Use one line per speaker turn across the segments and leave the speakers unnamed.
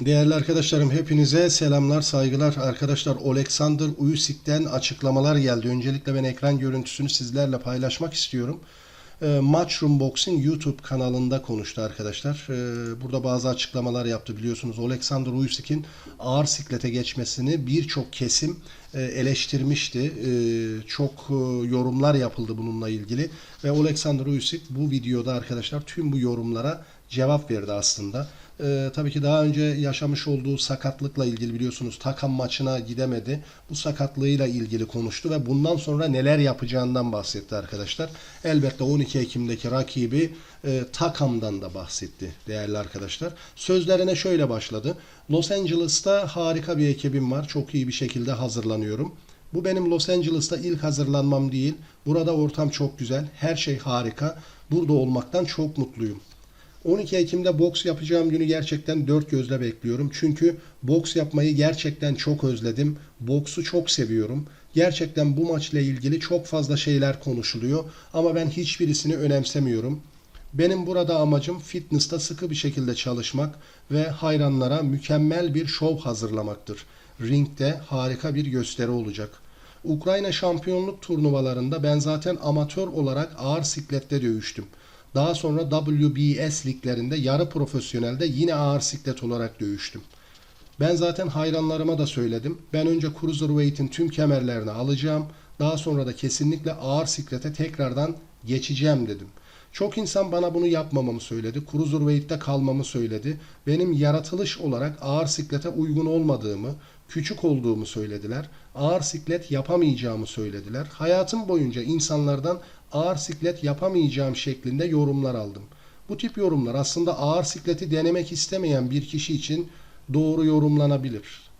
Değerli arkadaşlarım hepinize selamlar, saygılar. Arkadaşlar Alexander Usyk'ten açıklamalar geldi. Öncelikle ben ekran görüntüsünü sizlerle paylaşmak istiyorum. E, Matchroom Boxing YouTube kanalında konuştu arkadaşlar. E, burada bazı açıklamalar yaptı biliyorsunuz. Alexander Usyk'in ağır siklete geçmesini birçok kesim e, eleştirmişti. E, çok e, yorumlar yapıldı bununla ilgili. Ve Alexander Usyk bu videoda arkadaşlar tüm bu yorumlara cevap verdi aslında. Ee, tabii ki daha önce yaşamış olduğu sakatlıkla ilgili biliyorsunuz Takam maçına gidemedi. Bu sakatlığıyla ilgili konuştu ve bundan sonra neler yapacağından bahsetti arkadaşlar. Elbette 12 Ekim'deki rakibi e, Takam'dan da bahsetti değerli arkadaşlar. Sözlerine şöyle başladı. Los Angeles'ta harika bir ekibim var. Çok iyi bir şekilde hazırlanıyorum. Bu benim Los Angeles'ta ilk hazırlanmam değil. Burada ortam çok güzel. Her şey harika. Burada olmaktan çok mutluyum. 12 Ekim'de boks yapacağım günü gerçekten dört gözle bekliyorum. Çünkü boks yapmayı gerçekten çok özledim. Boksu çok seviyorum. Gerçekten bu maçla ilgili çok fazla şeyler konuşuluyor ama ben hiçbirisini önemsemiyorum. Benim burada amacım fitness'ta sıkı bir şekilde çalışmak ve hayranlara mükemmel bir şov hazırlamaktır. Ringde harika bir gösteri olacak. Ukrayna şampiyonluk turnuvalarında ben zaten amatör olarak ağır siklette dövüştüm. Daha sonra WBS liglerinde yarı profesyonelde yine ağır siklet olarak dövüştüm. Ben zaten hayranlarıma da söyledim. Ben önce Cruiserweight'in tüm kemerlerini alacağım. Daha sonra da kesinlikle ağır siklete tekrardan geçeceğim dedim. Çok insan bana bunu yapmamamı söyledi. Cruiserweight'te kalmamı söyledi. Benim yaratılış olarak ağır siklete uygun olmadığımı, küçük olduğumu söylediler. Ağır siklet yapamayacağımı söylediler. Hayatım boyunca insanlardan ağır siklet yapamayacağım şeklinde yorumlar aldım. Bu tip yorumlar aslında ağır sikleti denemek istemeyen bir kişi için doğru yorumlanabilir.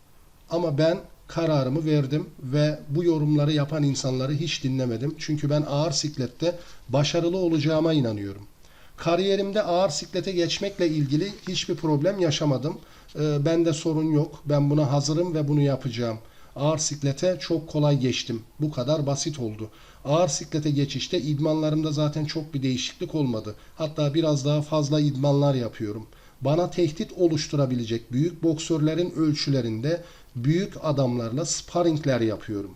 Ama ben kararımı verdim ve bu yorumları yapan insanları hiç dinlemedim. Çünkü ben ağır siklette başarılı olacağıma inanıyorum. Kariyerimde ağır siklete geçmekle ilgili hiçbir problem yaşamadım. Ee, bende sorun yok. Ben buna hazırım ve bunu yapacağım. Ağır siklete çok kolay geçtim. Bu kadar basit oldu. Ağır siklete geçişte idmanlarımda zaten çok bir değişiklik olmadı. Hatta biraz daha fazla idmanlar yapıyorum. Bana tehdit oluşturabilecek büyük boksörlerin ölçülerinde büyük adamlarla sparringler yapıyorum.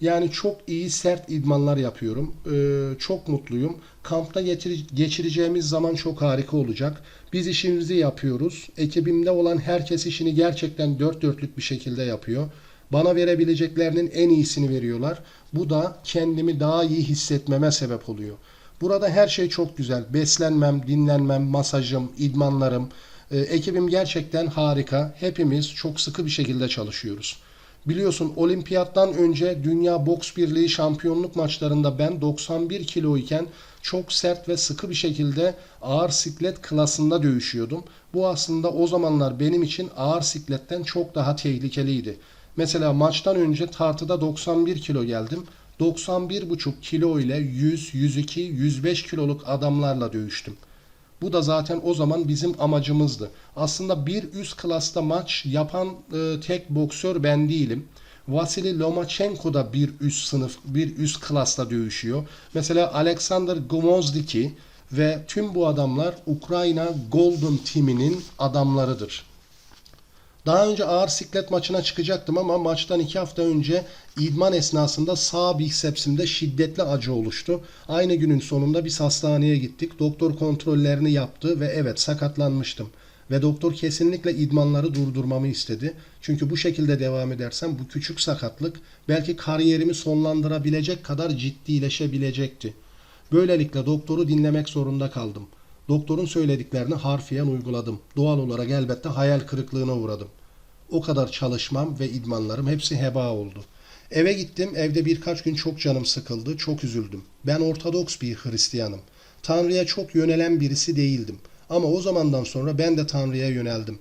Yani çok iyi sert idmanlar yapıyorum. Ee, çok mutluyum. Kampta geçire- geçireceğimiz zaman çok harika olacak. Biz işimizi yapıyoruz. Ekibimde olan herkes işini gerçekten dört dörtlük bir şekilde yapıyor. Bana verebileceklerinin en iyisini veriyorlar. Bu da kendimi daha iyi hissetmeme sebep oluyor. Burada her şey çok güzel. Beslenmem, dinlenmem, masajım, idmanlarım. Ee, ekibim gerçekten harika. Hepimiz çok sıkı bir şekilde çalışıyoruz. Biliyorsun olimpiyattan önce Dünya Boks Birliği şampiyonluk maçlarında ben 91 kilo iken çok sert ve sıkı bir şekilde ağır siklet klasında dövüşüyordum. Bu aslında o zamanlar benim için ağır sikletten çok daha tehlikeliydi. Mesela maçtan önce tartıda 91 kilo geldim. 91,5 kilo ile 100, 102, 105 kiloluk adamlarla dövüştüm. Bu da zaten o zaman bizim amacımızdı. Aslında bir üst klasta maç yapan e, tek boksör ben değilim. Vasily Lomachenko da bir üst sınıf, bir üst klasta dövüşüyor. Mesela Alexander Gmozdiki ve tüm bu adamlar Ukrayna Golden Team'inin adamlarıdır. Daha önce ağır siklet maçına çıkacaktım ama maçtan iki hafta önce idman esnasında sağ bisepsimde şiddetli acı oluştu. Aynı günün sonunda biz hastaneye gittik. Doktor kontrollerini yaptı ve evet sakatlanmıştım. Ve doktor kesinlikle idmanları durdurmamı istedi. Çünkü bu şekilde devam edersem bu küçük sakatlık belki kariyerimi sonlandırabilecek kadar ciddileşebilecekti. Böylelikle doktoru dinlemek zorunda kaldım. Doktorun söylediklerini harfiyen uyguladım. Doğal olarak elbette hayal kırıklığına uğradım. O kadar çalışmam ve idmanlarım hepsi heba oldu. Eve gittim, evde birkaç gün çok canım sıkıldı, çok üzüldüm. Ben Ortodoks bir Hristiyanım. Tanrı'ya çok yönelen birisi değildim. Ama o zamandan sonra ben de Tanrı'ya yöneldim.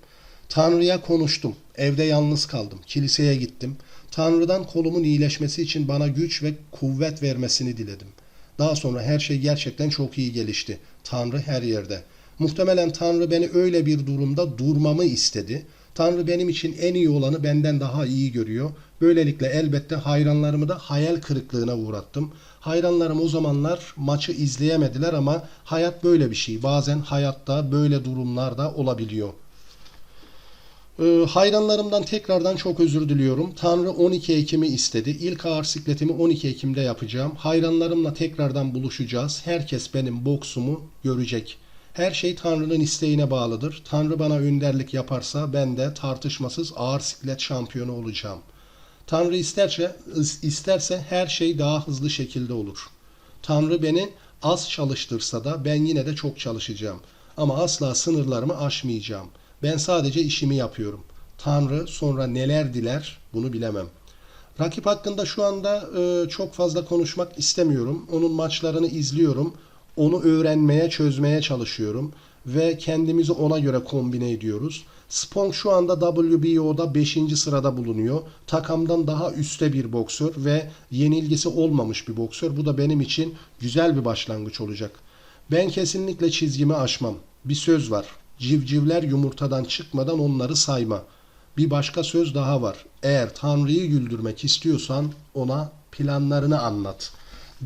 Tanrı'ya konuştum. Evde yalnız kaldım. Kiliseye gittim. Tanrı'dan kolumun iyileşmesi için bana güç ve kuvvet vermesini diledim. Daha sonra her şey gerçekten çok iyi gelişti. Tanrı her yerde. Muhtemelen Tanrı beni öyle bir durumda durmamı istedi. Tanrı benim için en iyi olanı benden daha iyi görüyor. Böylelikle elbette hayranlarımı da hayal kırıklığına uğrattım. Hayranlarım o zamanlar maçı izleyemediler ama hayat böyle bir şey. Bazen hayatta böyle durumlar da olabiliyor. Ee, hayranlarımdan tekrardan çok özür diliyorum. Tanrı 12 Ekim'i istedi. İlk ağır sikletimi 12 Ekim'de yapacağım. Hayranlarımla tekrardan buluşacağız. Herkes benim boksumu görecek. Her şey Tanrı'nın isteğine bağlıdır. Tanrı bana önderlik yaparsa ben de tartışmasız ağır siklet şampiyonu olacağım. Tanrı isterse, isterse her şey daha hızlı şekilde olur. Tanrı beni az çalıştırsa da ben yine de çok çalışacağım. Ama asla sınırlarımı aşmayacağım. Ben sadece işimi yapıyorum. Tanrı sonra neler diler bunu bilemem. Rakip hakkında şu anda e, çok fazla konuşmak istemiyorum. Onun maçlarını izliyorum. Onu öğrenmeye, çözmeye çalışıyorum ve kendimizi ona göre kombine ediyoruz. Spong şu anda WBO'da 5. sırada bulunuyor. Takamdan daha üstte bir boksör ve yenilgisi olmamış bir boksör. Bu da benim için güzel bir başlangıç olacak. Ben kesinlikle çizgimi aşmam. Bir söz var. Civcivler yumurtadan çıkmadan onları sayma. Bir başka söz daha var. Eğer Tanrı'yı güldürmek istiyorsan ona planlarını anlat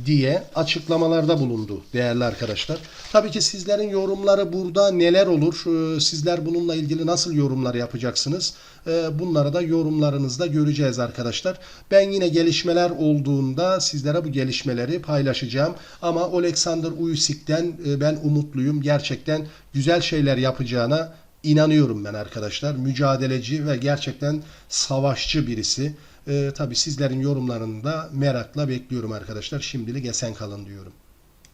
diye açıklamalarda bulundu değerli arkadaşlar. Tabii ki sizlerin yorumları burada neler olur? Ee, Sizler bununla ilgili nasıl yorumlar yapacaksınız? Ee, Bunları da yorumlarınızda göreceğiz arkadaşlar. Ben yine gelişmeler olduğunda sizlere bu gelişmeleri paylaşacağım. Ama Alexander Uysik'ten e, ben umutluyum. Gerçekten güzel şeyler yapacağına inanıyorum ben arkadaşlar. Mücadeleci ve gerçekten savaşçı birisi. Ee, tabii sizlerin yorumlarını da merakla bekliyorum arkadaşlar. Şimdilik esen kalın diyorum.